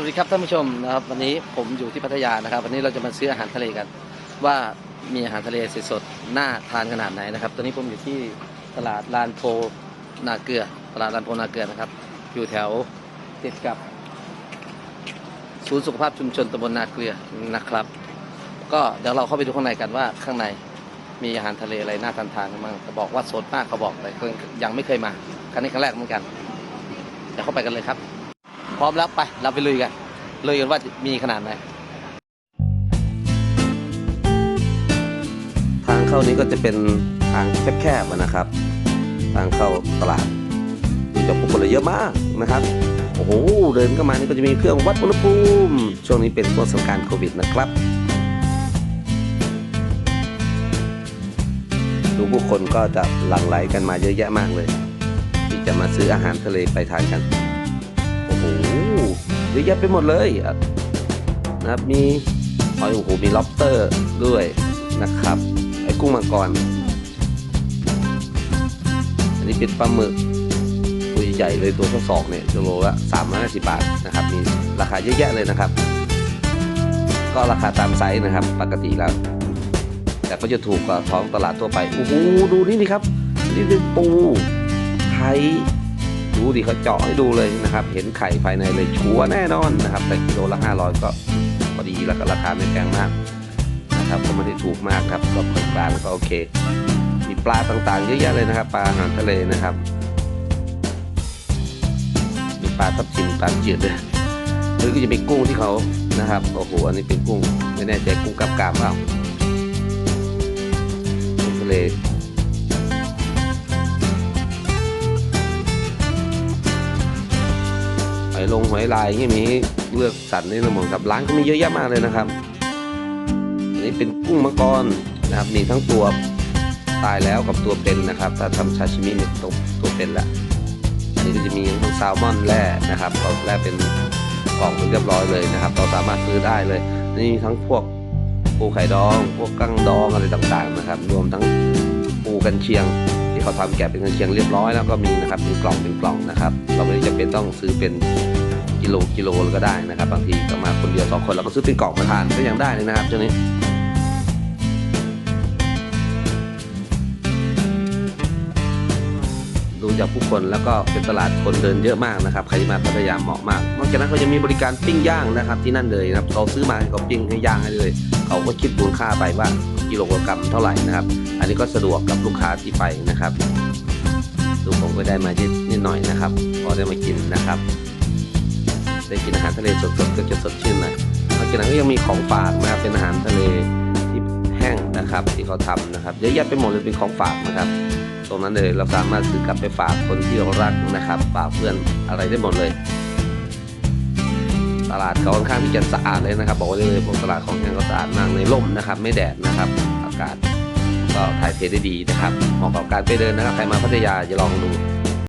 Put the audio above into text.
วัสดีครับท่านผู้ชมนะครับวันนี้ผมอยู่ที่พัทยานะครับ วันนี้เราจะมาซื้ออาหารทะเลกัน ว่ามีอาหารทะเลสดๆน่าทานขนาดไหนนะครับ ตอนนี้ผมอยู่ที่ตลาดลานโพนาเกลือ ตลาดลานโพนาเกลือนะครับ อยู่แถวติดกับ ศูนย์สุขภาพชุมชนตำบลนาเกลือนะครับ ก็เดี๋ยวเราเข้าไปดูข้างในกันว่าข้างในมีอาหารทะเลอะไรน่าทานทานบ้างเขาบอกว่าสดมากเขาบอกแต่ยังไม่เคยมาครั้งนี้ครั้งแรกเหมือนกันเดี๋ยวเข้าไปกันเลยครับ พร้อมแล้วไปเราไปลุยกันลุยกันว่ามีขนาดไหนทางเข้านี้ก็จะเป็นทางแคบๆนะครับ ทางเข้าตลาดดูจากผู้คนเลยเยอะมากนะครับโอ้โหเดินเข้ามานี่ก็จะมีเครื่องวัดอุณหภูมิช่วงนี้เป็นช่วงสงการโควิดนะครับ ดูผู้คนก็จะหลั่งไหลกันมาเยอะแยะมากเลย ที่จะมาซื้ออาหารทะเลไปทานกัน เยอะแยะไปหมดเลยนะครับมีหอยโอ้โหมีล็อบสเตอร์ด้วยนะครับ ไอ้กุ้งมังกรอันนี้เป็นปลาหมึกตัวใหญ่เลยตัวทั้งสองเนี่ยกิโลละสามร้อยห้าสิบบาทนะครับ มีราคาเยอะแยะเลยนะครับ ก็ราคาตามไซส์นะครับ ปกติแล้ว แต่ก็จะถูกกว่าท้องตลาดทั่วไป โอ้โห ดูนี่นี่ครับ นี่เป็นปูไข่ ดูดิเขาเจาะให้ดูเลยนะครับ เห็นไข่ภายในเลยชัวร์แน่นอนนะครับ แต่กิโลละ500 ก็พอดีแล้วก็ราคาไม่แพงมากนะครับก็ไม่ได้ถูกมากครับก็กลางก็โอเค มีปลาต่างๆ เยอะแยะเลยนะครับ ปลาอาหารทะเลนะครับมีปลาทับทิมปลาจืดด้วยหรือก็จะมีกุ้งที่เขานะครับโอ้โหอันนี้เป็นกุ้งไม่แน่ใจกุ้งกับกามเปล่าทะเล อยลงหอยลายอย่างเงี้มีเลือกสรรนี่นะผมครับร้านก็มีเยอะแยะมากเลยนะครับอันนี้เป็นกุ้งมังกรนะครับมีทั้งตัวตายแล้วกับตัวเป็นนะครับ ถ้าทำชาชิมิเนี่ยตัวตัวเป็นละอันนี้ก็จะมีทั้งแซลมอนแร่นะครับเราแร่เป็นกล่องเรียบร้อยเลยนะครับ เราสามารถซื้อได้เลยนี่ทั้งพวกปูไข่ดอง พวกกั้งดองอะไรต่างๆนะครับ รวมทั้งปูกันเชียง ที่เขาทำแกะเป็นเชียงเรียบร้อยแล้วก็มีนะครับเป็นกล่องเป็นกล่องนะครับ เราไม่ได้จำเป็นต้องซื้อเป็นกิโลกิโลก็ได้นะครับบางทีก็มาคนเดียวสองคนเราก็ซื้อเป็นกล่องมาทานก็ยังได้เลยนะครับช่วงนี้ดูจากผู้คนแล้วก็เป็นตลาดคนเดินเยอะมากนะครับใครที่มาพัทยาเหมาะมากนอกจากนั้นเขายังมีบริการปิ้งย่างนะครับที่นั่นเลยนะครับเขาซื้อมาให้เขาปิ้งให้ย่างให้เลย เขาก็คิดมูลค่าไปว่า กิโลกรัมเท่าไหร่นะครับ อันนี้ก็สะดวกกับลูกค้าที่ไปนะครับดูผมก็ได้มานิดนิดหน่อยนะครับ พอได้มากินนะครับ ได้กินอาหารทะเลสดๆก็จะสดชื่นหน่อยนอกจากนั้นก็ยังมีของฝากนะครับเป็นอาหารทะเลที่แห้งนะครับ ที่เขาทำนะครับเยอะแยะไปหมดเลยเป็นของฝากนะครับตรงนั้นเลยเราสามารถซื้อกลับไปฝากคนที่เรารักนะครับฝากเพื่อนอะไรได้หมดเลย ตลาดเขาค่อนข้างที่จะสะอาดเลยนะครับ บอกไว้เลยพวกตลาดของแห้งก็สะอาดมากในร่มนะครับ ไม่แดดนะครับ อากาศก็ถ่ายเทได้ดีนะครับเหมาะกับการไปเดินนะครับใครมาพัทยาจะลองดู